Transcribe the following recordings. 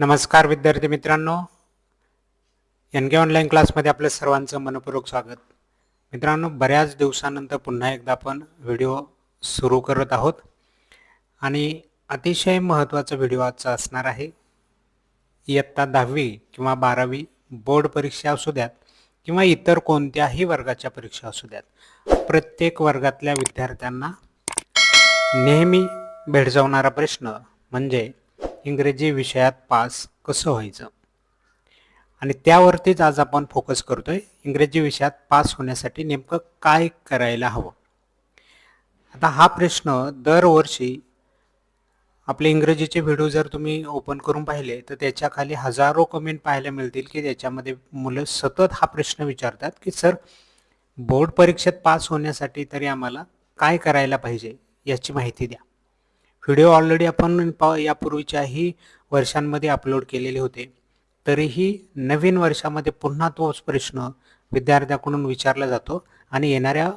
नमस्कार विद्यार्थी मित्रांनो. एन के ऑनलाईन क्लासमध्ये आपलं सर्वांचं मनपूर्वक स्वागत. मित्रांनो बऱ्याच दिवसानंतर पुन्हा एकदा आपण व्हिडिओ सुरू करत आहोत. आणि अतिशय महत्त्वाचा व्हिडिओ आजचा असणार आहे. इयत्ता दहावी किंवा बारावी बोर्ड परीक्षा असू द्यात किंवा इतर कोणत्याही वर्गाच्या परीक्षा असू द्यात प्रत्येक वर्गातल्या विद्यार्थ्यांना नेहमी भेडसावणारा प्रश्न म्हणजे इंग्रजी विषयात पास कसं व्हायचं? आणि त्यावरतीच आज आपण फोकस करतोय. इंग्रजी विषयात पास होण्यासाठी नेमकं काय करायला हवं? आता हा प्रश्न दरवर्षी आपले इंग्रजीचे व्हिडिओ जर तुम्ही ओपन करून पाहिले तर त्याच्याखाली हजारो कमेंट पाहायला मिळतील की त्याच्यामध्ये मुलं सतत हा प्रश्न विचारतात की सर बोर्ड परीक्षेत पास होण्यासाठी तरी आम्हाला काय करायला पाहिजे? याची माहिती द्या. व्हिडिओ ऑलरेडी आपण प यापूर्वीच्याही वर्षांमध्ये अपलोड केलेले होते. तरीही नवीन वर्षामध्ये पुन्हा तोच प्रश्न विद्यार्थ्याकडून विचारला जातो आणि येणाऱ्या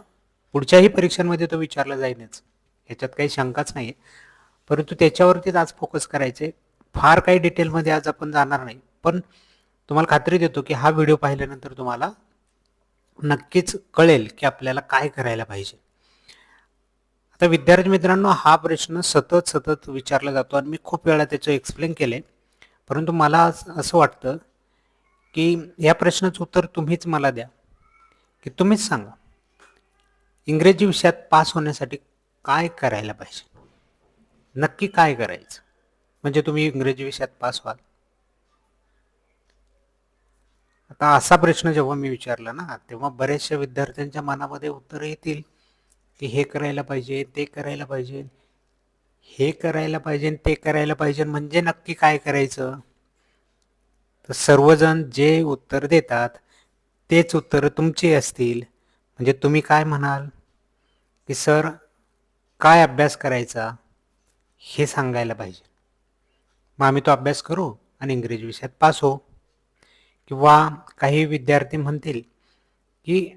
पुढच्याही परीक्षांमध्ये तो विचारला जाईलच ह्याच्यात काही शंकाच नाही परंतु त्याच्यावरतीच आज फोकस करायचे फार काही डिटेलमध्ये आज आपण जाणार नाही. पण तुम्हाला खात्री देतो की हा व्हिडिओ पाहिल्यानंतर तुम्हाला नक्कीच कळेल की आपल्याला काय करायला पाहिजे. आता विद्यार्थी मित्रांनो हा प्रश्न सतत सतत विचारला जातो आणि मी खूप वेळा त्याचं एक्सप्लेन केले परंतु मला असं वाटतं की या प्रश्नाचं उत्तर तुम्हीच मला द्या की तुम्हीच सांगा. इंग्रजी विषयात पास होण्यासाठी काय करायला पाहिजे? नक्की काय करायचं? म्हणजे तुम्ही इंग्रजी विषयात पास व्हाल. आता असा प्रश्न जेव्हा मी विचारला ना तेव्हा बऱ्याचशा विद्यार्थ्यांच्या मनामध्ये उत्तर येतील. की हे करायला पाहिजे ते करायला पाहिजे. हे करायला पाहिजे ते करायला पाहिजे म्हणजे नक्की काय करायचं? तर सर्वजण जे उत्तर देतात तेच उत्तर तुमची असतील. म्हणजे तुम्ही काय म्हणाल? की सर काय अभ्यास करायचा? हे सांगायला पाहिजे. मग आम्ही तो अभ्यास करू आणि इंग्रजी विषयात पास हो किंवा काही विद्यार्थी म्हणतील की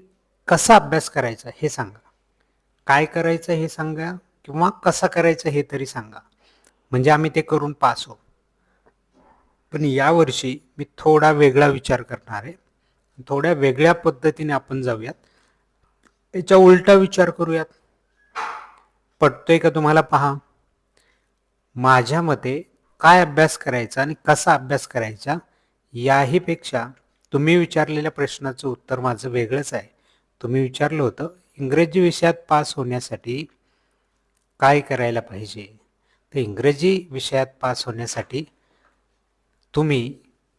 कसा अभ्यास करायचा हे सांगा. काय करायचं हे सांगा किंवा कसं करायचं हे तरी सांगा. म्हणजे आम्ही ते करून पास हो पण यावर्षी मी थोडा वेगळा विचार करणार आहे. थोड्या वेगळ्या पद्धतीने आपण जाऊयात. याच्या उलटा विचार करूयात. पटतोय का तुम्हाला पहा? माझ्या मते काय अभ्यास करायचा आणि कसा अभ्यास करायचा याही पेक्षा तुम्ही विचारलेल्या प्रश्नाचं उत्तर माझं वेगळंच आहे. तुम्ही विचारलं होतं इंग्रजी विषयात पास होण्यासाठी काय करायला पाहिजे? तर इंग्रजी विषयात पास होण्यासाठी तुम्ही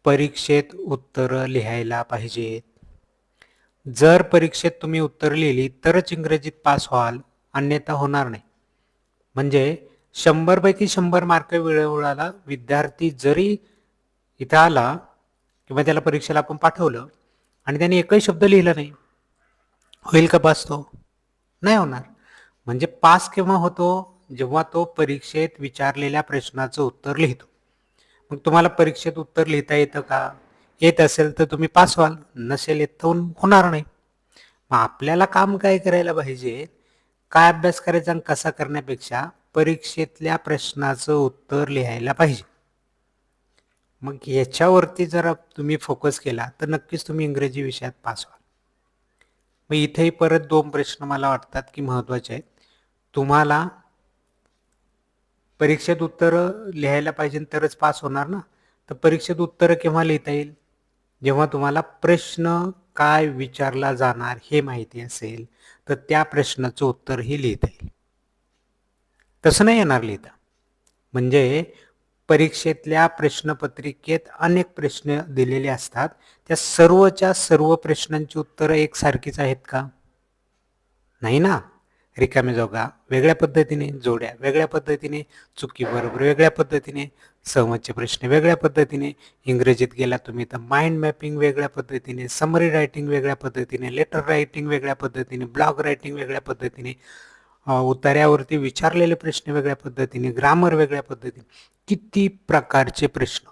परीक्षेत उत्तरं लिहायला पाहिजेत. जर परीक्षेत तुम्ही उत्तर लिहिली तरच इंग्रजीत पास व्हाल अन्यथा होणार नाही. म्हणजे शंभरपैकी शंभर मार्क मिळवणारा विद्यार्थी जरी इथं आला किंवा त्याला परीक्षेला आपण पाठवलं आणि त्याने एकही शब्द लिहिला नाही होईल का पास तो? नाही होणार. म्हणजे पास केव्हा होतो? जेव्हा तो परीक्षेत विचारलेल्या प्रश्नाचं उत्तर लिहितो. मग तुम्हाला परीक्षेत उत्तर लिहिता येतं का? येत असेल तर तुम्ही पास व्हाल. नसेल येत तर होणार नाही. मग आपल्याला काम काय करायला पाहिजे? काय अभ्यास करायचा आणि कसा करण्यापेक्षा परीक्षेतल्या प्रश्नाचं उत्तर लिहायला पाहिजे. मग याच्यावरती जर तुम्ही फोकस केला तर नक्कीच तुम्ही इंग्रजी विषयात पास व्हाल. मग इथेही परत दोन प्रश्न मला वाटतात की महत्त्वाचे आहेत. तुम्हाला परीक्षेत उत्तर लिहायला पाहिजे तरच पास होणार ना? तर परीक्षेत उत्तर केव्हा लिहिता येईल? जेव्हा तुम्हाला प्रश्न काय विचारला जाणार हे माहिती असेल तर त्या प्रश्नाचं उत्तरही लिहिता येईल. तसं नाही येणार लिहिता. म्हणजे परीक्षेतल्या प्रश्नपत्रिकेत अनेक प्रश्न दिलेले असतात. त्या सर्वच्या सर्व प्रश्नांची उत्तरं एकसारखीच आहेत का? नाही ना? रिकामे जोगा वेगळ्या पद्धतीने जोड्या वेगळ्या पद्धतीने चुकी बरोबर वेगळ्या पद्धतीने सहमतचे प्रश्न वेगळ्या पद्धतीने इंग्रजीत गेला तुम्ही तर माइंड मॅपिंग वेगळ्या पद्धतीने समरी रायटिंग वेगळ्या पद्धतीने लेटर रायटिंग वेगळ्या पद्धतीने ब्लॉग रायटिंग वेगळ्या पद्धतीने उतार्यावरती विचारलेले प्रश्न वेगळ्या पद्धतीने ग्रामर वेगळ्या पद्धतीने किती प्रकारचे प्रश्न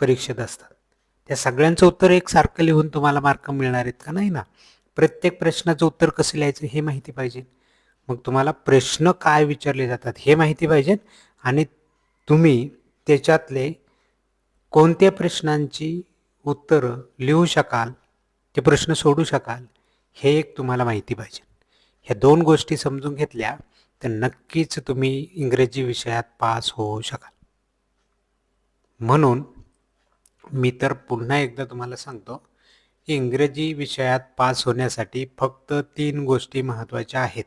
परीक्षेत असतात? त्या सगळ्यांचं उत्तर एक सारखं लिहून तुम्हाला मार्क मिळणार आहेत का? नाही ना. प्रत्येक प्रश्नाचं उत्तर कसं लिहायचं हे माहिती पाहिजे. मग तुम्हाला प्रश्न काय विचारले जातात हे माहिती पाहिजे आणि तुम्ही त्याच्यातले कोणत्या प्रश्नांची उत्तरं लिहू शकाल ते प्रश्न सोडू शकाल हे एक तुम्हाला माहिती पाहिजे. ह्या दोन गोष्टी समजून घेतल्या तर नक्कीच तुम्ही इंग्रजी विषयात पास होऊ शकाल. म्हणून मी तर पुन्हा एकदा तुम्हाला सांगतो की इंग्रजी विषयात पास होण्यासाठी फक्त तीन गोष्टी महत्त्वाच्या आहेत.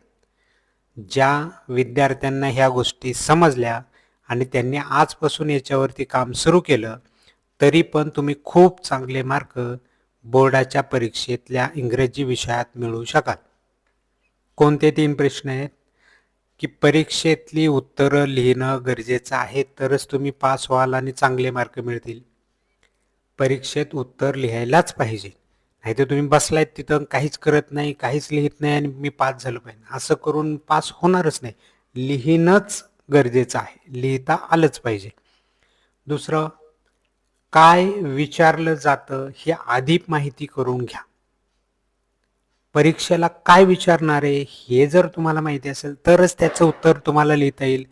ज्या विद्यार्थ्यांना ह्या गोष्टी समजल्या आणि त्यांनी आजपासून याच्यावरती काम सुरू केलं तरी पण तुम्ही खूप चांगले मार्क बोर्डाच्या परीक्षेतल्या इंग्रजी विषयात मिळवू शकाल. कोणते तीन प्रश्न आहेत? की परीक्षेतली उत्तरं लिहिणं गरजेचं आहे तरच तुम्ही पास व्हाल आणि चांगले मार्क मिळतील. परीक्षेत उत्तर लिहायलाच पाहिजे. नाहीतर तुम्ही बसलायत तिथं काहीच करत नाही काहीच लिहित नाही आणि मी पास झालो पाहिजे. असं करून पास होणारच नाही. लिहिणंच गरजेचं आहे. लिहिता आलंच पाहिजे. दुसरं काय विचारलं जातं हे आधी माहिती करून घ्या. परीक्षेला काय विचारणार आहे हे जर तुम्हाला माहिती असेल तरच त्याचं उत्तर तुम्हाला लिहिता येईल.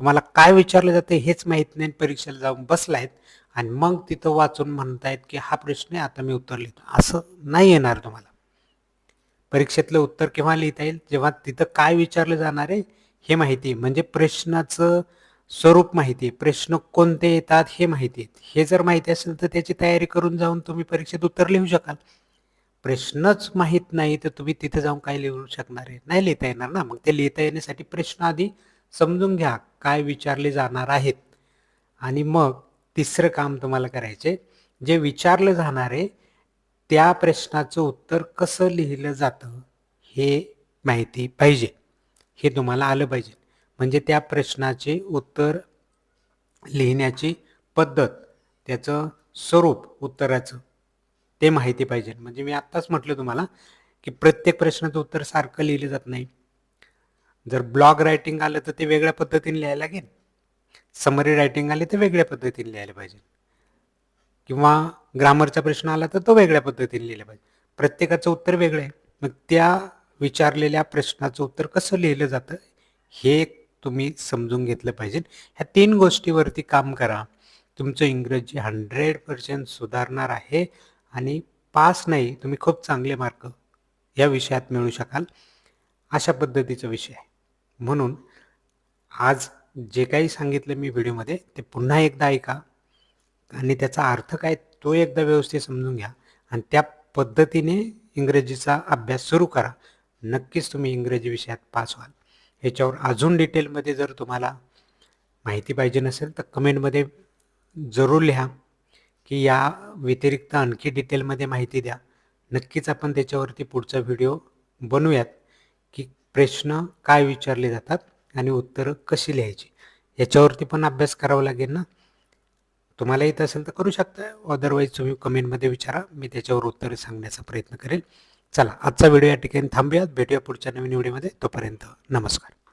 तुम्हाला काय विचारलं जातं हेच माहीत नाही परीक्षेला जाऊन बसलायत आणि मग तिथं वाचून म्हणतायत की हा प्रश्न आहे आता मी उत्तर लिहितो. असं नाही येणार तुम्हाला. परीक्षेतलं उत्तर केव्हा लिहिता येईल जेव्हा तिथं काय विचारलं जाणार आहे हे माहिती म्हणजे प्रश्नाचं स्वरूप माहिती आहे. प्रश्न कोणते येतात हे माहिती आहेत हे जर माहिती असेल तर त्याची तयारी करून जाऊन तुम्ही परीक्षेत उत्तर लिहू शकाल. प्रश्नच माहीत नाही तर तुम्ही तिथे जाऊन काय लिहू शकणार आहे? नाही लिहिता येणार ना. मग ते लिहिता येण्यासाठी प्रश्न आधी समजून घ्या काय विचारले जाणार आहेत. आणि मग तिसरं काम तुम्हाला करायचे जे विचारलं जाणार आहे त्या प्रश्नाचं उत्तर कसं लिहिलं जातं हे माहिती पाहिजे. हे तुम्हाला आलं पाहिजे. म्हणजे त्या प्रश्नाचे उत्तर लिहिण्याची पद्धत त्याचं स्वरूप उत्तराचं. ते माहिती पाहिजे. म्हणजे मी आत्ताच म्हटलं तुम्हाला की प्रत्येक प्रश्नाचं उत्तर सारखं लिहिलं जात नाही. जर ब्लॉग रायटिंग आलं तर ते वेगळ्या पद्धतीने लिहायला लागेल. समरी रायटिंग आली तर वेगळ्या पद्धतीने लिहायला पाहिजे. किंवा ग्रामरचा प्रश्न आला तर तो वेगळ्या पद्धतीने लिहिला पाहिजे. प्रत्येकाचं उत्तर वेगळं आहे. मग त्या विचारलेल्या प्रश्नाचं उत्तर कसं लिहिलं जातं हे तुम्ही समजून घेतलं पाहिजे. ह्या तीन गोष्टीवरती काम करा. तुमचं इंग्रजी हंड्रेड पर्सेंट सुधारणार आहे. आणि पास नाही तुम्ही खूप चांगले मार्क या विषयात मिळू शकाल. अशा पद्धतीचा विषय आहे. म्हणून आज जे काही सांगितलं मी व्हिडिओमध्ये ते पुन्हा एकदा ऐका आणि त्याचा अर्थ काय तो एकदा व्यवस्थित समजून घ्या आणि त्या पद्धतीने इंग्रजीचा अभ्यास सुरू करा. नक्कीच तुम्ही इंग्रजी विषयात पास व्हाल. ह्याच्यावर अजून डिटेलमध्ये जर तुम्हाला माहिती पाहिजे नसेल तर कमेंटमध्ये जरूर लिहा. की या व्यतिरिक्त आणखी डिटेलमध्ये माहिती द्या. नक्कीच आपण त्याच्यावरती पुढचा व्हिडिओ बनवूयात की प्रश्न काय विचारले जातात आणि उत्तरं कशी लिहायची. याच्यावरती पण अभ्यास करावा लागेल ना? तुम्हाला येत असेल तर करू शकता. अदरवाईज तुम्ही कमेंटमध्ये विचारा. मी त्याच्यावर उत्तरे सांगण्याचा प्रयत्न करेल. चला आजचा व्हिडिओ या ठिकाणी थांबूयात. भेटूया पुढच्या नवीन व्हिडिओमध्ये. तोपर्यंत नमस्कार.